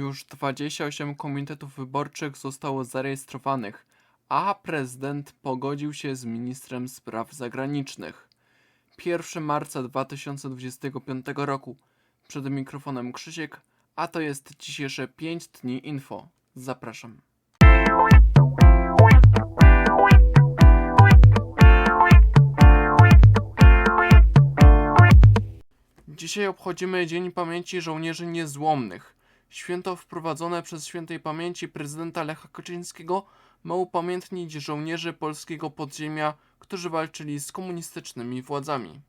Już 28 komitetów wyborczych zostało zarejestrowanych, a prezydent pogodził się z ministrem spraw zagranicznych. 1 marca 2025 roku. Przed mikrofonem Krzysiek, a to jest dzisiejsze 5 dni info. Zapraszam. Dzisiaj obchodzimy Dzień Pamięci Żołnierzy Niezłomnych. Święto wprowadzone przez świętej pamięci prezydenta Lecha Kaczyńskiego ma upamiętnić żołnierzy polskiego podziemia, którzy walczyli z komunistycznymi władzami.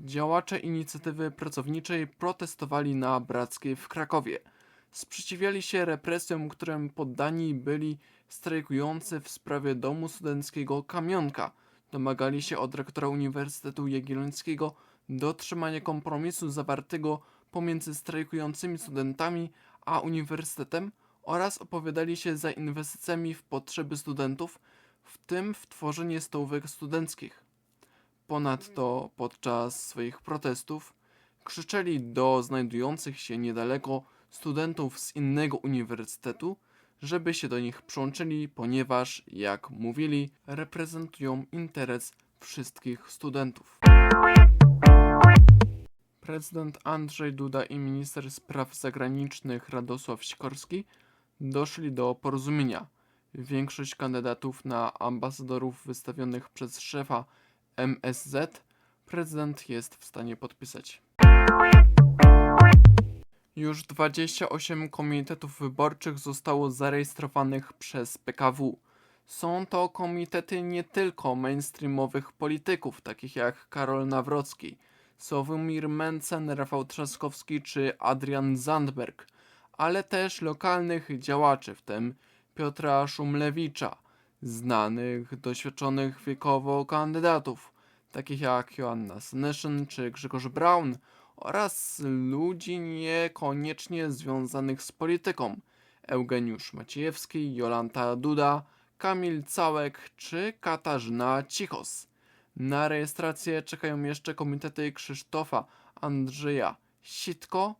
Działacze inicjatywy pracowniczej protestowali na Brackiej w Krakowie. Sprzeciwiali się represjom, którym poddani byli strajkujący w sprawie domu studenckiego Kamionka. Domagali się od rektora Uniwersytetu Jagiellońskiego dotrzymania kompromisu zawartego pomiędzy strajkującymi studentami a uniwersytetem oraz opowiadali się za inwestycjami w potrzeby studentów, w tym w tworzenie stołówek studenckich. Ponadto podczas swoich protestów krzyczeli do znajdujących się niedaleko studentów z innego uniwersytetu, żeby się do nich przyłączyli, ponieważ, jak mówili, reprezentują interes wszystkich studentów. Prezydent Andrzej Duda i minister spraw zagranicznych Radosław Sikorski doszli do porozumienia. Większość kandydatów na ambasadorów wystawionych przez szefa MSZ prezydent jest w stanie podpisać. Już 28 komitetów wyborczych zostało zarejestrowanych przez PKW. Są to komitety nie tylko mainstreamowych polityków, takich jak Karol Nawrocki, Sławomir Mencen, Rafał Trzaskowski czy Adrian Zandberg, ale też lokalnych działaczy, w tym Piotra Szumlewicza, znanych, doświadczonych wiekowo kandydatów, takich jak Joanna Senyszyn czy Grzegorz Braun, oraz ludzi niekoniecznie związanych z polityką, Eugeniusz Maciejewski, Jolanta Duda, Kamil Całek czy Katarzyna Cichos. Na rejestrację czekają jeszcze komitety Krzysztofa Andrzeja Sitko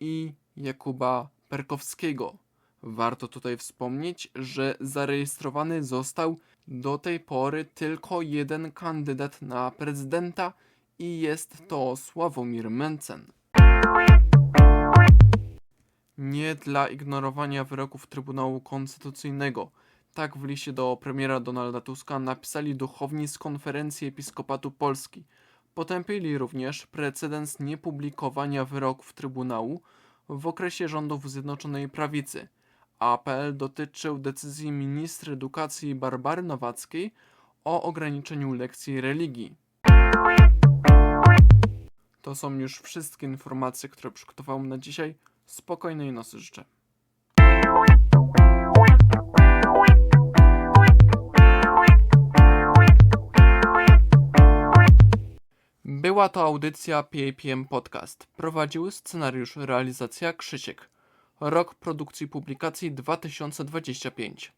i Jakuba Perkowskiego. Warto tutaj wspomnieć, że zarejestrowany został do tej pory tylko jeden kandydat na prezydenta i jest to Sławomir Mencen. Nie dla ignorowania wyroków Trybunału Konstytucyjnego. Tak w liście do premiera Donalda Tuska napisali duchowni z Konferencji Episkopatu Polski. Potępili również precedens niepublikowania wyroków Trybunału w okresie rządów Zjednoczonej Prawicy. Apel dotyczył decyzji ministry edukacji Barbary Nowackiej o ograniczeniu lekcji religii. To są już wszystkie informacje, które przygotowałem na dzisiaj. Spokojnej nocy życzę. Była to audycja PAPM Podcast. Prowadził scenariusz realizacja Krzysiek. Rok produkcji publikacji 2025.